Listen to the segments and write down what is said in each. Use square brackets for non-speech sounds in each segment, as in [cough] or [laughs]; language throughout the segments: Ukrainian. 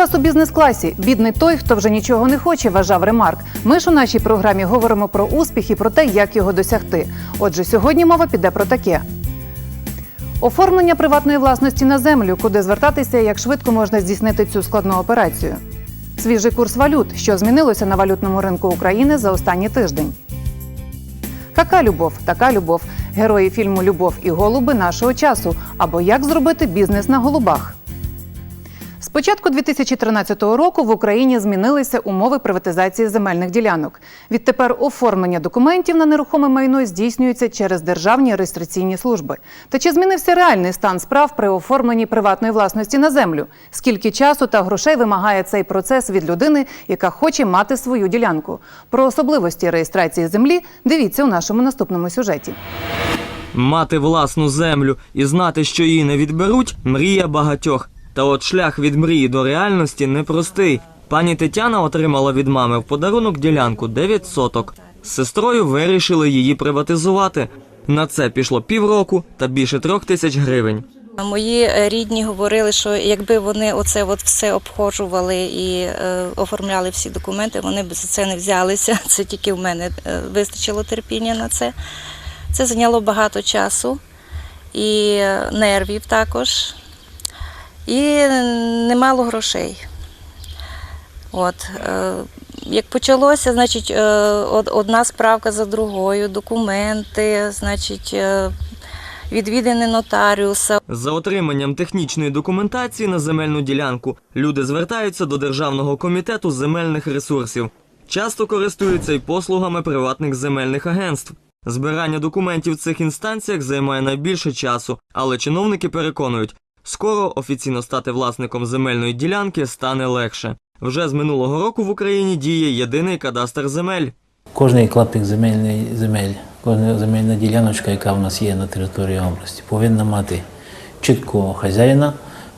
Вас у бізнес-класі. Бідний той, хто вже нічого не хоче, вважав ремарк. Ми ж у нашій програмі говоримо про успіх і про те, як його досягти. Отже, сьогодні мова піде про таке. Оформлення приватної власності на землю, куди звертатися, як швидко можна здійснити цю складну операцію. Свіжий курс валют, що змінилося на валютному ринку України за останній тиждень. Яка любов, така любов. Герої фільму Любов і голуби нашого часу. Або як зробити бізнес на голубах. З початку 2013 року в Україні змінилися умови приватизації земельних ділянок. Відтепер оформлення документів на нерухоме майно здійснюється через державні реєстраційні служби. Та чи змінився реальний стан справ при оформленні приватної власності на землю? Скільки часу та грошей вимагає цей процес від людини, яка хоче мати свою ділянку? Про особливості реєстрації землі дивіться у нашому наступному сюжеті. Мати власну землю і знати, що її не відберуть, мрія багатьох. Та от шлях від мрії до реальності непростий. Пані Тетяна отримала від мами в подарунок ділянку 9 соток. З сестрою вирішили її приватизувати. На це пішло півроку та більше трьох тисяч гривень. Мої рідні говорили, що якби вони оце от все обходжували і е, оформляли всі документи, вони б за це не взялися. [laughs] Це тільки в мене е, вистачило терпіння на це. Це зайняло багато часу і е, нервів також, і немало грошей. От, е, як почалося, значить, е, одна справка за другою, документи, значить, е, відвідини нотаріуса, За отриманням технічної документації на земельну ділянку люди звертаються до Державного комітету земельних ресурсів. Часто користуються й послугами приватних земельних агентств. Збирання документів в цих інстанціях займає найбільше часу, але чиновники переконують, скоро офіційно стати власником земельної ділянки стане легше. Вже з минулого року в Україні діє єдиний кадастр земель. Кожний клаптик земельної земель, кожна земельна діляночка, яка в нас є на території області, повинна мати чіткого хазяїна,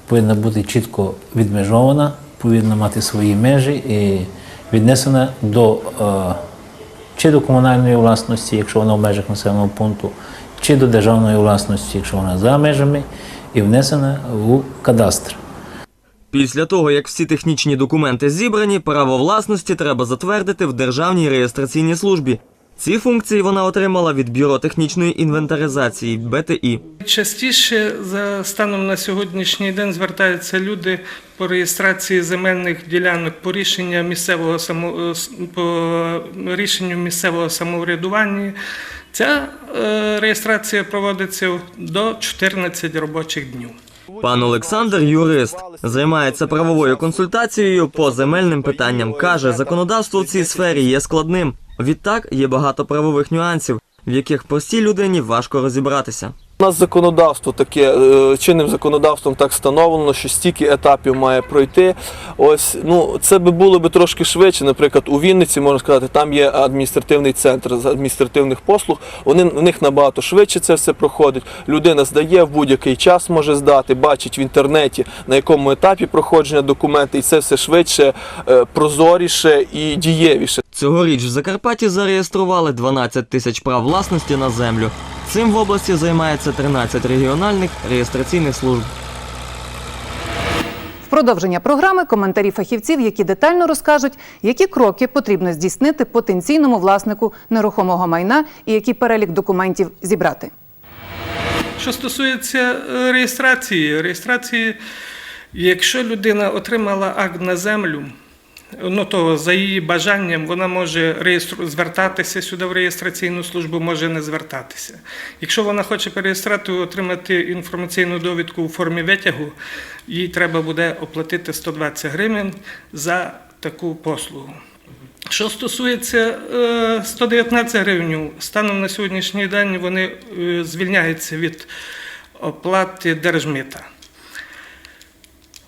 повинна бути чітко відмежована, повинна мати свої межі і віднесена до е, чи до комунальної власності, якщо вона в межах населеного пункту, чи до державної власності, якщо вона за межами, і внесена у кадастр. Після того, як всі технічні документи зібрані, право власності треба затвердити в Державній реєстраційній службі. Ці функції вона отримала від Бюро технічної інвентаризації БТІ. Частіше за станом на сьогоднішній день звертаються люди по реєстрації земельних ділянок по рішення місцевого само, е, по рішенню місцевого самоврядування. Ця е, реєстрація проводиться до 14 робочих днів. Пан Олександр юрист, займається правовою консультацією по земельним питанням. Каже, законодавство в цій сфері є складним. Відтак є багато правових нюансів, в яких простій людині важко розібратися. У нас законодавство таке е, чинним законодавством так встановлено, що стільки етапів має пройти. Ось ну це би було би трошки швидше. Наприклад, у Вінниці можна сказати, там є адміністративний центр з адміністративних послуг. Вони в них набагато швидше це все проходить. Людина здає в будь-який час, може здати, бачить в інтернеті на якому етапі проходження документи, і це все швидше, е, прозоріше і дієвіше. Цьогоріч в Закарпатті зареєстрували 12 тисяч прав власності на землю. Цим в області займається 13 регіональних реєстраційних служб. В продовження програми коментарі фахівців, які детально розкажуть, які кроки потрібно здійснити потенційному власнику нерухомого майна і який перелік документів зібрати. Що стосується е, реєстрації, реєстрації, якщо людина отримала акт на землю, ну то за її бажанням вона може реєстру... звертатися сюди в реєстраційну службу, може не звертатися. Якщо вона хоче переєстрати, отримати інформаційну довідку у формі витягу, їй треба буде оплатити 120 гривень за таку послугу. Що стосується е, 119 гривень, станом на сьогоднішній день вони е, звільняються від оплати держмита.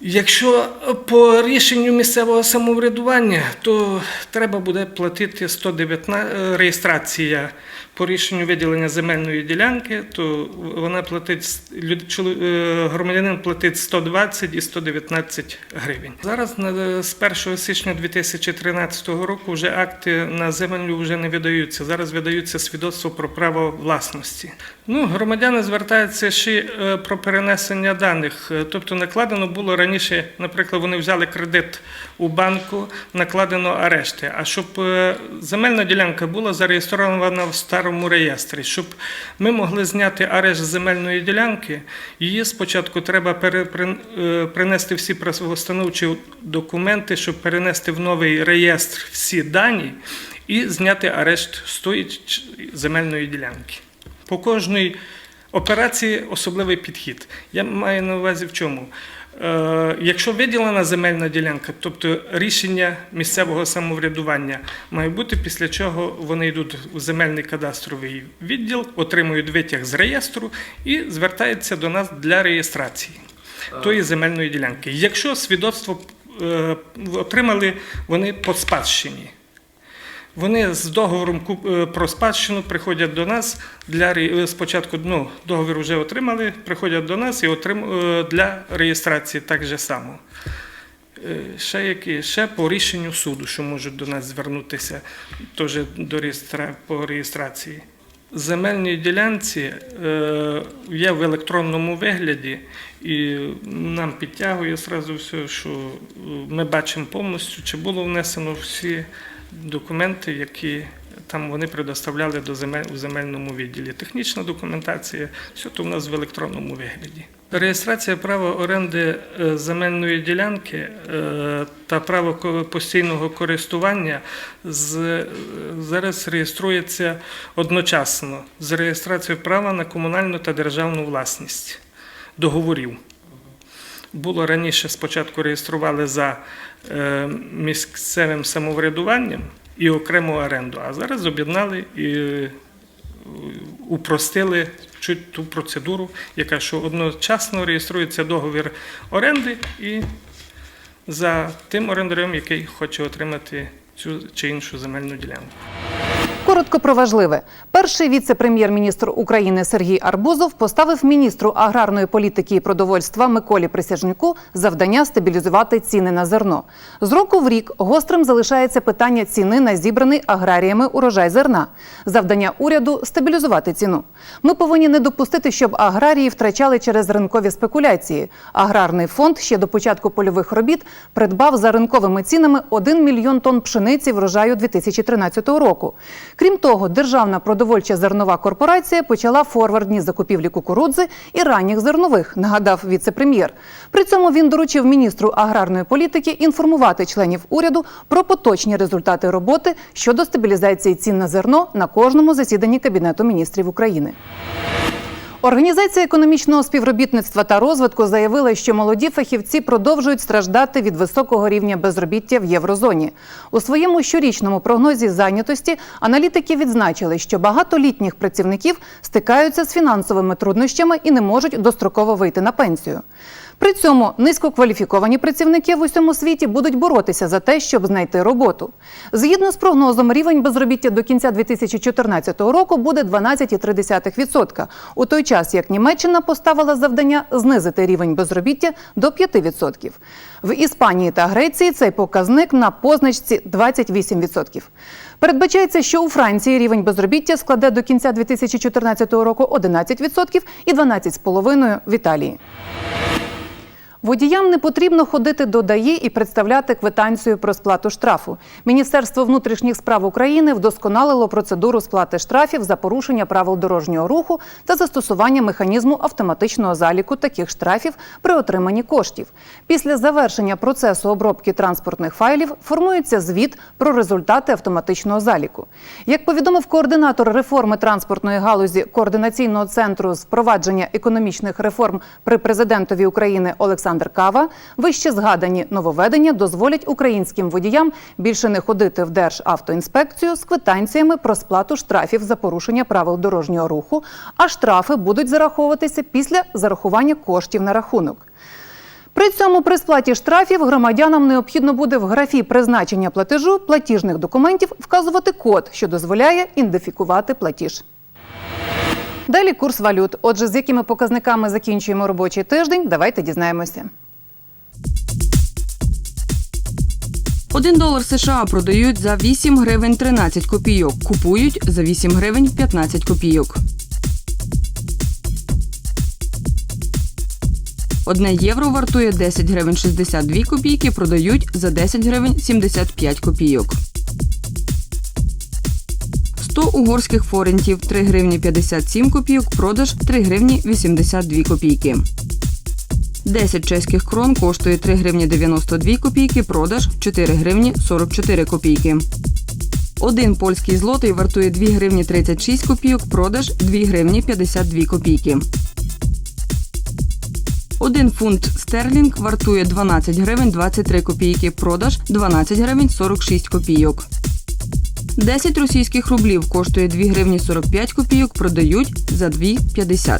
Якщо по рішенню місцевого самоврядування, то треба буде платити 119 е, реєстрація по рішенню виділення земельної ділянки, то вона платить е, громадянин платить 120 і 119 гривень. Зараз з 1 січня 2013 року вже акти на землю вже не видаються. Зараз видаються свідоцтво про право власності. Ну, громадяни звертаються ще е, про перенесення даних. Е, Тобто накладено було раніше, наприклад, вони взяли кредит у банку, накладено арешти. А щоб е, земельна ділянка була зареєстрована в старому реєстрі, щоб ми могли зняти арешт земельної ділянки, її спочатку треба е, принести всі правоустановчі документи, щоб перенести в новий реєстр всі дані і зняти арешт з тої земельної ділянки. По кожній операції особливий підхід. Я маю на увазі в чому? Е, якщо виділена земельна ділянка, тобто рішення місцевого самоврядування має бути, після чого вони йдуть у земельний кадастровий відділ, отримують витяг з реєстру і звертаються до нас для реєстрації тої земельної ділянки. Якщо свідоцтво е, отримали вони по спадщині. Вони з договором е, про спадщину приходять до нас для е, спочатку ну, договір вже отримали, приходять до нас і отрим, е, для реєстрації так же само. Ще які ще по рішенню суду, що можуть до нас звернутися теж до реєстра, по реєстрації. Земельні ділянці є в електронному вигляді, і нам підтягує зразу все, що ми бачимо повністю, чи було внесено всі документи, які там вони предоставляли до земель у земельному відділі. Технічна документація, все то в нас в електронному вигляді. Реєстрація права оренди е, земельної ділянки е, та право постійного користування е, зараз реєструється одночасно з реєстрацією права на комунальну та державну власність договорів. Було раніше спочатку реєстрували за е, місцевим самоврядуванням і окрему оренду, а зараз об'єднали і е, упростили чуть ту процедуру, яка що одночасно реєструється договір оренди і за тим орендарем, який хоче отримати цю чи іншу земельну ділянку. Коротко про важливе. Перший віце-прем'єр-міністр України Сергій Арбузов поставив міністру аграрної політики і продовольства Миколі Присяжнюку завдання стабілізувати ціни на зерно. З року в рік гострим залишається питання ціни на зібраний аграріями урожай зерна. Завдання уряду стабілізувати ціну. Ми повинні не допустити, щоб аграрії втрачали через ринкові спекуляції. Аграрний фонд ще до початку польових робіт придбав за ринковими цінами 1 мільйон тонн пшениці врожаю 2013 року. Крім того, Державна продовольча зернова корпорація почала форвардні закупівлі кукурудзи і ранніх зернових, нагадав віце-прем'єр. При цьому він доручив міністру аграрної політики інформувати членів уряду про поточні результати роботи щодо стабілізації цін на зерно на кожному засіданні Кабінету міністрів України. Організація економічного співробітництва та розвитку заявила, що молоді фахівці продовжують страждати від високого рівня безробіття в єврозоні. У своєму щорічному прогнозі зайнятості аналітики відзначили, що багато літніх працівників стикаються з фінансовими труднощами і не можуть достроково вийти на пенсію. При цьому низькокваліфіковані працівники в усьому світі будуть боротися за те, щоб знайти роботу. Згідно з прогнозом, рівень безробіття до кінця 2014 року буде 12,3%, у той час як Німеччина поставила завдання знизити рівень безробіття до 5%. В Іспанії та Греції цей показник на позначці 28%. Передбачається, що у Франції рівень безробіття складе до кінця 2014 року 11% і 12,5% в Італії. Водіям не потрібно ходити до ДАІ і представляти квитанцію про сплату штрафу. Міністерство внутрішніх справ України вдосконалило процедуру сплати штрафів за порушення правил дорожнього руху та застосування механізму автоматичного заліку таких штрафів при отриманні коштів. Після завершення процесу обробки транспортних файлів формується звіт про результати автоматичного заліку. Як повідомив координатор реформи транспортної галузі координаційного центру з впровадження економічних реформ при президентові України Олександр Кава, вище згадані нововведення дозволять українським водіям більше не ходити в Державтоінспекцію з квитанціями про сплату штрафів за порушення правил дорожнього руху, а штрафи будуть зараховуватися після зарахування коштів на рахунок. При цьому при сплаті штрафів громадянам необхідно буде в графі призначення платежу платіжних документів вказувати код, що дозволяє ідентифікувати платіж. Далі курс валют. Отже, з якими показниками закінчуємо робочий тиждень, давайте дізнаємося. 1 долар США продають за 8 гривень 13 копійок, купують за 8 гривень 15 копійок. 1 євро вартує 10 гривень 62 копійки, продають за 10 гривень 75 копійок. 100 угорських форентів 3 гривні 57 копійок, продаж 3 гривні 82 копійки. 10 чеських крон коштує 3 гривні 92 копійки, продаж 4 гривні 44 копійки. Один польський злотий вартує 2 гривні 36 копійок, продаж 2 гривні 52 копійки. Один фунт стерлінг вартує 12 гривень 23 копійки, продаж 12 гривень 46 копійок. 10 російських рублів коштує 2 гривні 45 копійок, продають за 2,50.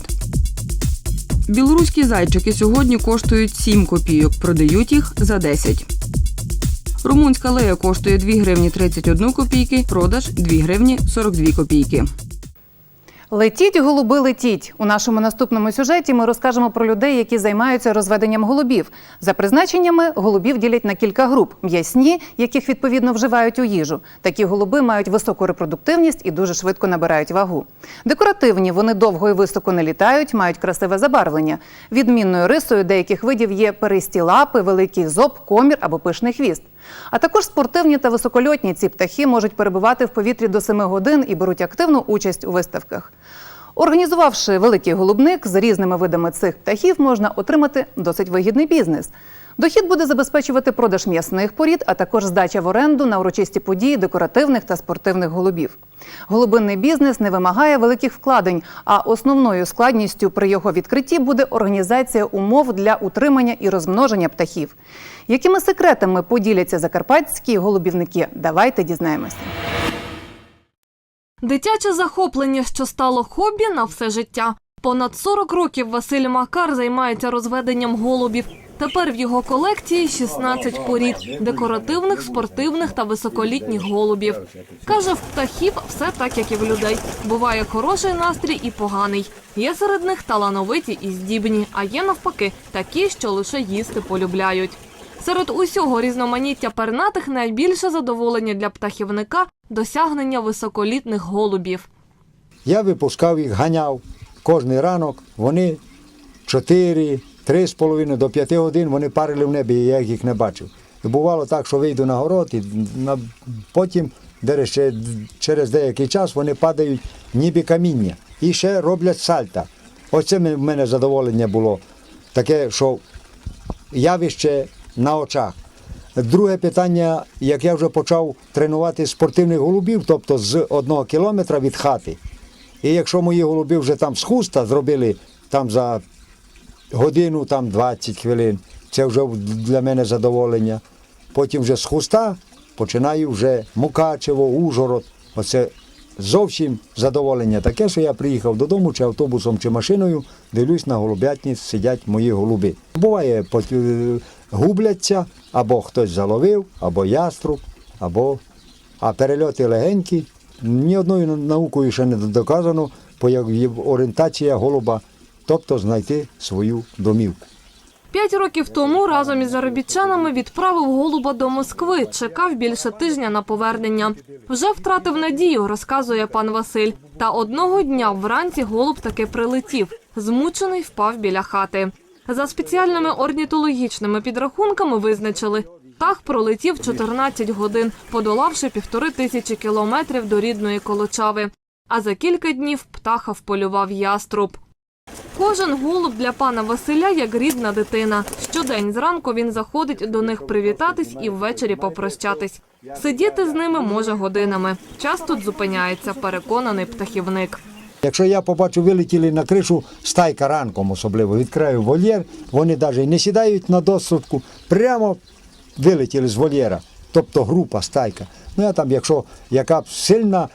Білоруські зайчики сьогодні коштують 7 копійок, продають їх за 10. Румунська лея коштує 2 гривні 31 копійки, продаж 2 гривні 42 копійки. Летіть, голуби, летіть. У нашому наступному сюжеті ми розкажемо про людей, які займаються розведенням голубів. За призначеннями голубів ділять на кілька груп: м'ясні, яких відповідно вживають у їжу. Такі голуби мають високу репродуктивність і дуже швидко набирають вагу. Декоративні вони довго і високо не літають, мають красиве забарвлення. Відмінною рисою деяких видів є перисті лапи, великий зоб, комір або пишний хвіст. А також спортивні та високольотні ці птахи можуть перебувати в повітрі до 7 годин і беруть активну участь у виставках. Організувавши великий голубник з різними видами цих птахів, можна отримати досить вигідний бізнес. Дохід буде забезпечувати продаж м'ясних порід, а також здача в оренду на урочисті події декоративних та спортивних голубів. Голубинний бізнес не вимагає великих вкладень, а основною складністю при його відкритті буде організація умов для утримання і розмноження птахів. Якими секретами поділяться закарпатські голубівники? Давайте дізнаємося. Дитяче захоплення, що стало хобі на все життя. Понад 40 років Василь Макар займається розведенням голубів. Тепер в його колекції 16 порід декоративних, спортивних та високолітніх голубів. Каже, в птахів все так, як і в людей. Буває хороший настрій і поганий. Є серед них талановиті і здібні, а є навпаки такі, що лише їсти полюбляють. Серед усього різноманіття пернатих найбільше задоволення для птахівника досягнення високолітних голубів. Я випускав їх, ганяв кожний ранок. Вони 4, 3,5 до 5 годин вони парили в небі, і я їх не бачив. І бувало так, що вийду на город, і на, потім ще через деякий час вони падають ніби каміння і ще роблять сальта. Оце в мене задоволення було таке, що явище на очах. Друге питання, як я вже почав тренувати спортивних голубів, тобто з одного кілометра від хати. І якщо мої голуби вже там з хуста зробили там за годину, там 20 хвилин, це вже для мене задоволення. Потім вже з хуста починаю вже Мукачево, Ужгород. Оце зовсім задоволення таке, що я приїхав додому, чи автобусом, чи машиною, дивлюсь на голубятні, сидять мої голуби. Буває, е, губляться, або хтось заловив, або яструб, або а перельоти легенькі. Ні одною наукою ще не доказано, бо орієнтація голуба, тобто знайти свою домівку. П'ять років тому разом із заробітчанами відправив голуба до Москви. Чекав більше тижня на повернення. Вже втратив надію, розказує пан Василь. Та одного дня вранці голуб таки прилетів. Змучений впав біля хати. За спеціальними орнітологічними підрахунками визначили. Птах пролетів 14 годин, подолавши півтори тисячі кілометрів до рідної Колочави. А за кілька днів птаха вполював яструб. Кожен голуб для пана Василя як рідна дитина. Щодень зранку він заходить до них привітатись і ввечері попрощатись. Сидіти з ними може годинами. Час тут зупиняється, переконаний птахівник. Якщо я побачу, вилетіли на кришу стайка ранком, особливо відкрию вольєр, вони навіть не сідають на досудку, прямо вилетіли з вольєра, тобто група, стайка. Ну я там, якщо яка сильна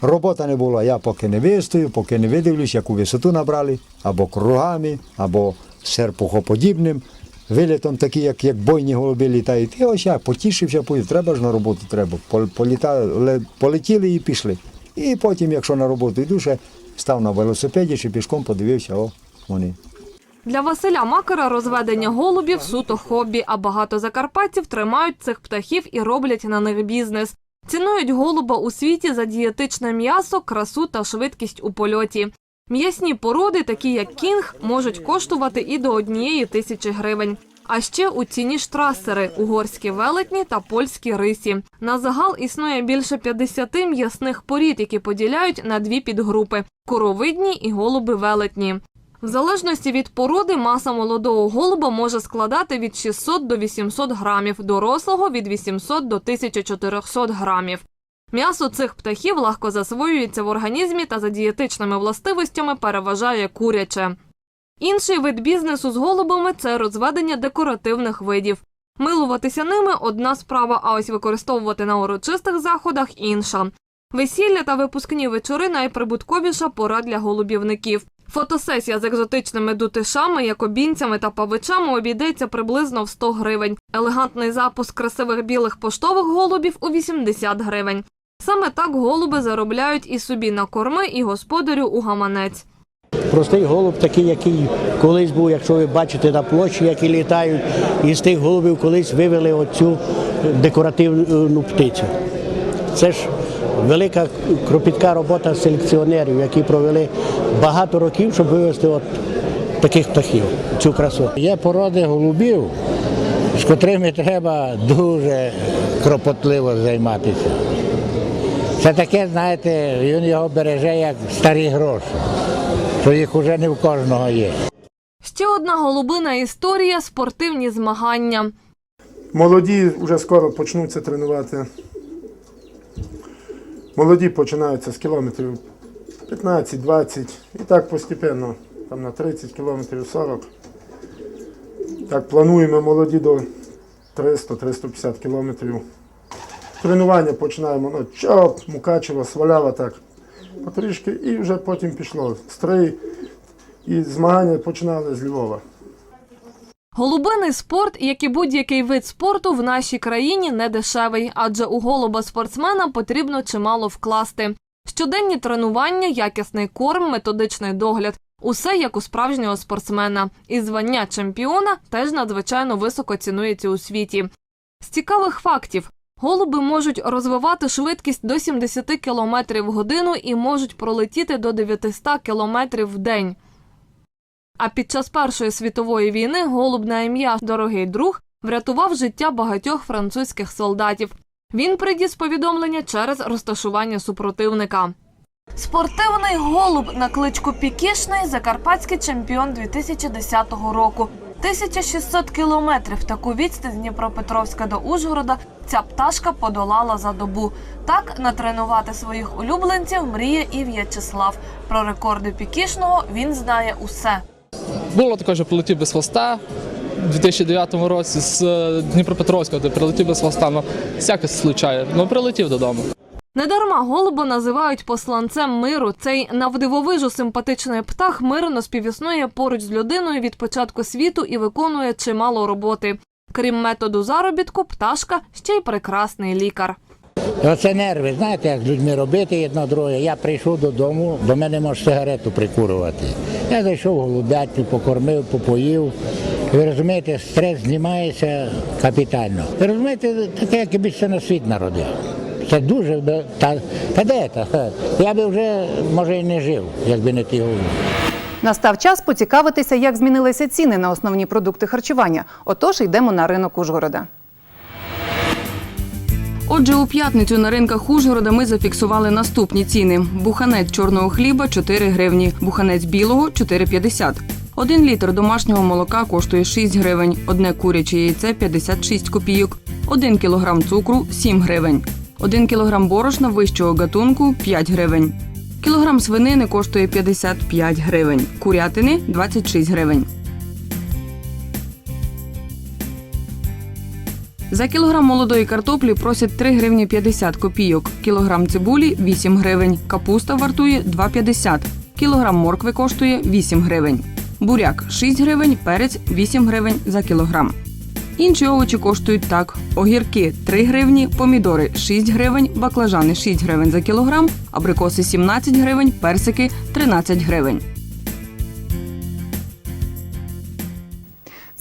робота не була, я поки не вистою, поки не видивлюсь, яку висоту набрали, або кругами, або серпухоподібним. вилітом такі, як, як бойні голуби літають. І ось я потішився, поїв, треба ж на роботу треба. Пол- Політали, полетіли і пішли. І потім, якщо на роботу йду, ще став на велосипеді чи пішком подивився, о, вони. Для Василя Макара розведення голубів суто хобі, а багато закарпатців тримають цих птахів і роблять на них бізнес. Цінують голуба у світі за дієтичне м'ясо, красу та швидкість у польоті. М'ясні породи, такі як кінг, можуть коштувати і до однієї тисячі гривень. А ще у ціні штрасери, угорські велетні та польські рисі. На загал існує більше 50 м'ясних порід, які поділяють на дві підгрупи коровидні і голуби велетні. В залежності від породи маса молодого голуба може складати від 600 до 800 грамів, дорослого від 800 до 1400 грамів. М'ясо цих птахів легко засвоюється в організмі та за дієтичними властивостями переважає куряче. Інший вид бізнесу з голубами це розведення декоративних видів. Милуватися ними одна справа, а ось використовувати на урочистих заходах інша. Весілля та випускні вечори найприбутковіша пора для голубівників. Фотосесія з екзотичними дутишами, якобінцями та павичами обійдеться приблизно в 100 гривень. Елегантний запуск красивих білих поштових голубів у 80 гривень. Саме так голуби заробляють і собі на корми, і господарю у гаманець. Простий голуб, такий, який колись був, якщо ви бачите на площі, які літають, і з тих голубів колись вивели оцю декоративну птицю. Це ж велика кропітка робота селекціонерів, які провели багато років, щоб вивести от таких птахів, цю красу. Є породи голубів, з котрими треба дуже кропотливо займатися. Це таке, знаєте, він його береже як старі гроші, що їх уже не в кожного є. Ще одна голубина історія спортивні змагання. Молоді вже скоро почнуться тренувати. Молоді починаються з кілометрів 15-20 і так постепенно, там на 30 кілометрів 40. Так плануємо молоді до 300-350 кілометрів. Тренування починаємо ну, чоп, Мукачево, Свалява так. Потрішки і вже потім пішло. Стрий і змагання починали з Львова. Голубиний спорт, як і будь-який вид спорту, в нашій країні не дешевий, адже у голуба спортсмена потрібно чимало вкласти. Щоденні тренування, якісний корм, методичний догляд усе як у справжнього спортсмена. І звання чемпіона теж надзвичайно високо цінується у світі. З цікавих фактів. Голуби можуть розвивати швидкість до 70 км в годину і можуть пролетіти до 900 км в день. А під час Першої світової війни голуб на ім'я Дорогий друг врятував життя багатьох французьких солдатів. Він приніс повідомлення через розташування супротивника. Спортивний голуб на кличку Пікішний закарпатський чемпіон 2010 року. 1600 кілометрів таку відстань з Дніпропетровська до Ужгорода ця пташка подолала за добу. Так натренувати своїх улюбленців мріє і В'ячеслав. Про рекорди Пікішного він знає усе. Було таке, що прилетів без хвоста у 2009 році з е, Дніпропетровська, де прилетів без хвоста. Ну, всяке случає. Ну, прилетів додому. Недарма голуба називають посланцем миру. Цей навдивовижу симпатичний птах мирно співіснує поруч з людиною від початку світу і виконує чимало роботи. Крім методу заробітку, пташка ще й прекрасний лікар. Оце нерви, знаєте, як з людьми робити одно друге. Я прийшов додому, до мене може сигарету прикурувати. Я зайшов голубятню, покормив, попоїв. Ви розумієте, стрес знімається капітально. Ви розумієте, таке, як якби ще на світ народив. Це дуже та, та де та? Я би вже може і не жив, якби не ті голуби. Настав час поцікавитися, як змінилися ціни на основні продукти харчування. Отож, йдемо на ринок Ужгорода. Отже, у п'ятницю на ринках Ужгорода ми зафіксували наступні ціни: буханець чорного хліба 4 гривні, буханець білого 4,50. Один літр домашнього молока коштує 6 гривень, одне куряче яйце 56 копійок, один кілограм цукру 7 гривень, один кілограм борошна вищого гатунку 5 гривень. Кілограм свинини коштує 55 гривень, курятини 26 гривень. За кілограм молодої картоплі просять 3 гривні 50 копійок, кілограм цибулі 8 гривень, капуста вартує 2,50, кілограм моркви коштує 8 гривень. буряк 6 гривень, перець 8 гривень за кілограм. Інші овочі коштують так: огірки 3 гривні, помідори 6 гривень, баклажани 6 гривень за кілограм, абрикоси 17 гривень, персики 13 гривень.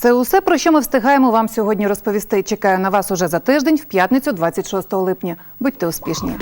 Це усе, про що ми встигаємо вам сьогодні розповісти. Чекаю на вас уже за тиждень, в п'ятницю, 26 липня. Будьте успішні.